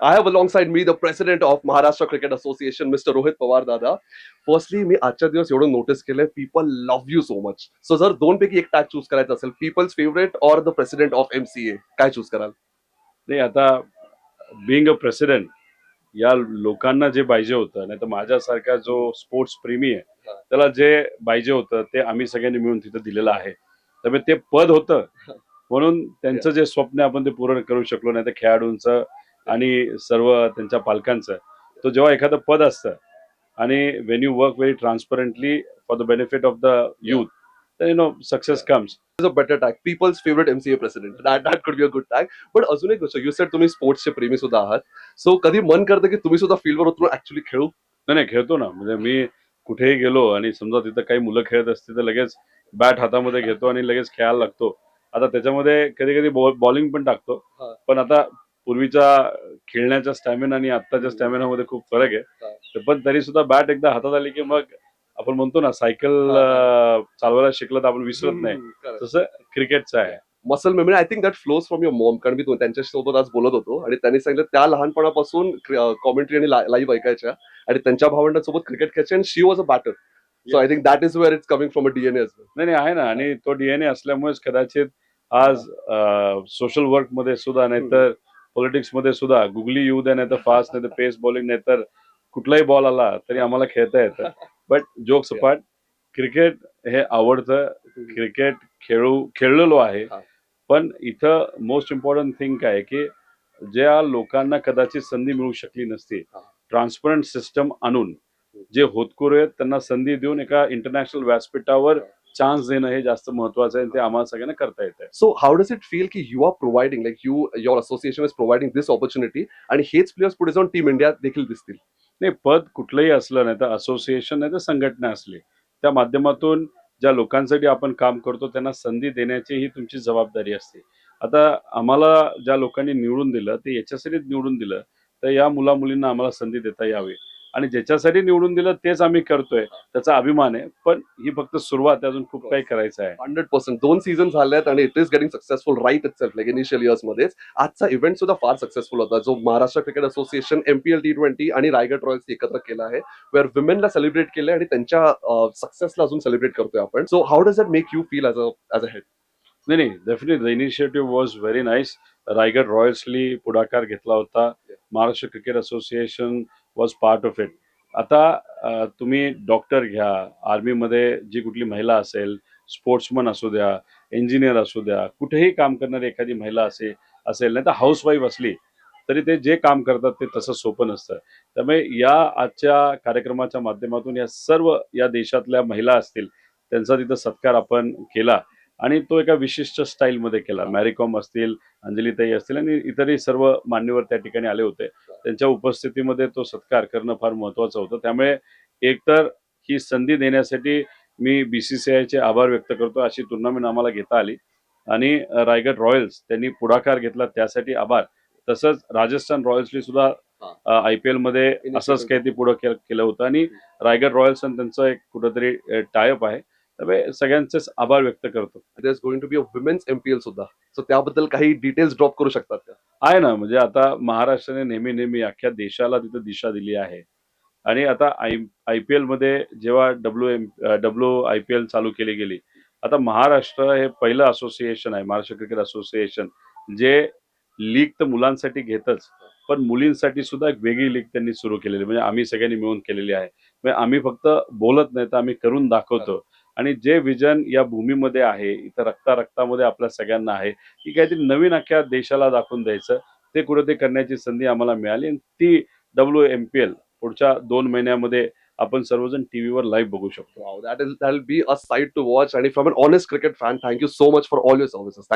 I have alongside me the president of Maharashtra Cricket Association, Mr. Rohit Pawar दादा. Firstly मी आजच्या दिवस एवढं नोटीस केलंय people love you so much so जर दोन पैकी एक टॅग चूज करायचं असेल people's favourite or the president of MCA काय चूज कराल? नाही आता बिंग अ प्रेसिडेंट या लोकांना जे पाहिजे होतं नाही तर माझ्यासारखा जो स्पोर्ट्स प्रेमी आहे त्याला जे पाहिजे होतं ते आम्ही सगळ्यांनी मिळून तिथं दिलेलं आहे. त्यामुळे ते पद होतं. म्हणून त्यांचं जे स्वप्न आपण ते पूर्ण करू शकलो नाही तर खेळाडूंचं आणि सर्व त्यांच्या पालकांचं तो जेव्हा एखादं पद असतं आणि when you work very transparently for the benefit of the youth you know success comes is a better tag people's favourite MCA president that that could be a good tag पण अजून एक गोष्ट यू सेड तुम्ही स्पोर्ट्सचे प्रेमी सुद्धा आहात. So कधी मन करतं की तुम्ही सुद्धा फील्डवर उतरून ऍक्च्युली खेळू? नाही नाही खेळतो ना. म्हणजे मी कुठेही गेलो आणि समजा तिथं काही मुलं खेळत असतील तर लगेच बॅट हातामध्ये घेतो आणि लगेच खेळायला लागतो. आता त्याच्यामध्ये कधी कधी बॉलिंग पण टाकतो. पण आता पूर्वीच्या खेळण्याच्या स्टॅमिना आणि आत्ताच्या स्टॅमिना मध्ये खूप फरक आहे. तर पण तरी सुद्धा बॅट एकदा हातात आली की मग आपण म्हणतो ना सायकल चालवायला शिकलं तर आपण विसरत नाही. तसं क्रिकेटचं आहे. Muscle memory I think that flows from your mom कारण मी तो- त्यांच्यासोबत आज बोलत होतो आणि त्यांनी सांगितलं त्या लहानपणापासून कॉमेंट्री आणि लाईव्ह ऐकायच्या आणि त्यांच्या भावंडांसोबत क्रिकेट खेळायचे आणि she was a batter so I think that is where it's coming from a DNA नाही नाही आहे ना. आणि तो डीएनए असल्यामुळेच कदाचित आज सोशल वर्कमध्ये सुद्धा नाहीतर पॉलिटिक्स मध्ये सुद्धा गुगली येऊ द्या नाही तर फास्ट नाही तर पेस बॉलिंग नाही तर कुठलाही बॉल आला तरी आम्हाला खेळता येतं. बट जोक सपाट क्रिकेट हे आवडतं. क्रिकेट खेळू खेळलेलो आहे. पण इथं मोस्ट इम्पॉर्टंट थिंग काय आहे की ज्या लोकांना कदाचित संधी मिळू शकली नसती. ट्रान्सपरंट सिस्टम आणून जे होतकरू आहेत त्यांना संधी देऊन एका इंटरनॅशनल व्यासपीठावर चान्स देणं हे जास्त महत्वाचं आहे आणि ते आम्हाला सगळ्यांना करता येतं so how does it feel की you are providing like you your association is providing this opportunity आणि हेच प्लेयर्स पुढे जाऊन टीम इंडिया देखील दिसतील? नाही पद कुठलंही असलं नाही तर असोसिएशन नाही तर संघटना असली. त्या माध्यमातून ज्या लोकांसाठी आपण काम करतो त्यांना संधी देण्याची ही तुमची जबाबदारी असते. आता आम्हाला ज्या लोकांनी निवडून दिलं ते याच्यासाठीच निवडून दिलं तर या मुला मुलींना आम्हाला संधी देता यावी. आणि ज्याच्यासाठी निवडून दिलं तेच आम्ही करतोय त्याचा अभिमान आहे. पण ही फक्त सुरुवात आहे, अजून खूप काही करायचं आहे. Hundred percent. दोन सीझन झालेत आणि it is getting successful right it like initial years मध्येच. आजचा इव्हेंट सुद्धा फार सक्सेसफुल होता जो Maharashtra cricket association MPL T twenty आणि रायगड रॉयल्स एकत्र केला आहे वेअर विमेनला सेलिब्रेट केलं आणि त्यांच्या सक्सेसला अजून सेलिब्रेट करतोय आपण. So how does that make you feel as a head नाही नाही definitely the initiative was very nice Raigad रॉयल्सनी पुढाकार घेतला होता. Maharashtra cricket association was part of it आता तुम्ही डॉक्टर घ्या आर्मीमध्ये जी कुठली महिला असेल स्पोर्ट्समन असू द्या इंजिनियर असू द्या कुठेही काम करणारी एखादी महिला असे असेल नाही तर हाऊसवाईफ असली तरी ते जे काम करतात ते तसं सोपं नसतं. त्यामुळे या आजच्या कार्यक्रमाच्या माध्यमातून या सर्व या देशातल्या महिला असतील त्यांचा तिथं सत्कार आपण केला. आणि तो एका विशिष्ट स्टाईलमध्ये केला. मॅरीकॉम असतील अंजलीताई असतील आणि इतरही सर्व मान्यवर त्या ठिकाणी आले होते. त्यांच्या उपस्थितीमध्ये तो सत्कार करणं फार महत्वाचं होतं. त्यामुळे एकतर ही संधी देण्यासाठी मी बीसीसीआयचे आभार व्यक्त करतो अशी टुर्नामेंट आम्हाला घेता आली. आणि रायगड रॉयल्स त्यांनी पुढाकार घेतला त्यासाठी आभार. तसंच राजस्थान रॉयल्सनी सुद्धा आय पी एलमध्ये असंच काही ते पुढं केलं होतं. आणि रायगड रॉयल्स आणि त्यांचं एक कुठंतरी टायअप आहे. त्यामुळे सगळ्यांचेच आभार व्यक्त करतो. Is going to be a women's MPL सुद्धा. सो त्याबद्दल काही डिटेल्स ड्रॉप करू शकतात का? आहे ना. म्हणजे आता महाराष्ट्राने नेहमी नेहमी अख्ख्या देशाला तिथं दिशा दिली आहे. आणि आता आय आय पी मध्ये जेव्हा W M W I P L चालू केली गेली आता महाराष्ट्र हे पहिलं असोसिएशन आहे महाराष्ट्र क्रिकेट असोसिएशन जे लीग तर मुलांसाठी घेतच पण मुलींसाठी सुद्धा एक वेगळी लीग त्यांनी सुरू केलेली म्हणजे आम्ही सगळ्यांनी मिळून केलेली आहे. म्हणजे आम्ही फक्त बोलत नाही तर आम्ही करून दाखवतो. आणि जे विजन या भूमीमध्ये आहे इथं रक्ता रक्तामध्ये आपल्या सगळ्यांना आहे की काहीतरी नवीन अख्ख्या देशाला दाखवून द्यायचं ते कुठे ते करण्याची संधी आम्हाला मिळाली आणि ती डब्ल्यू एम पी एल पुढच्या दोन महिन्यामध्ये आपण सर्वजण टीव्हीवर लाईव्ह बघू शकतो. Wow, that is that will be a sight to watch. And if I'm an honest cricket fan, thank you so much for all your services.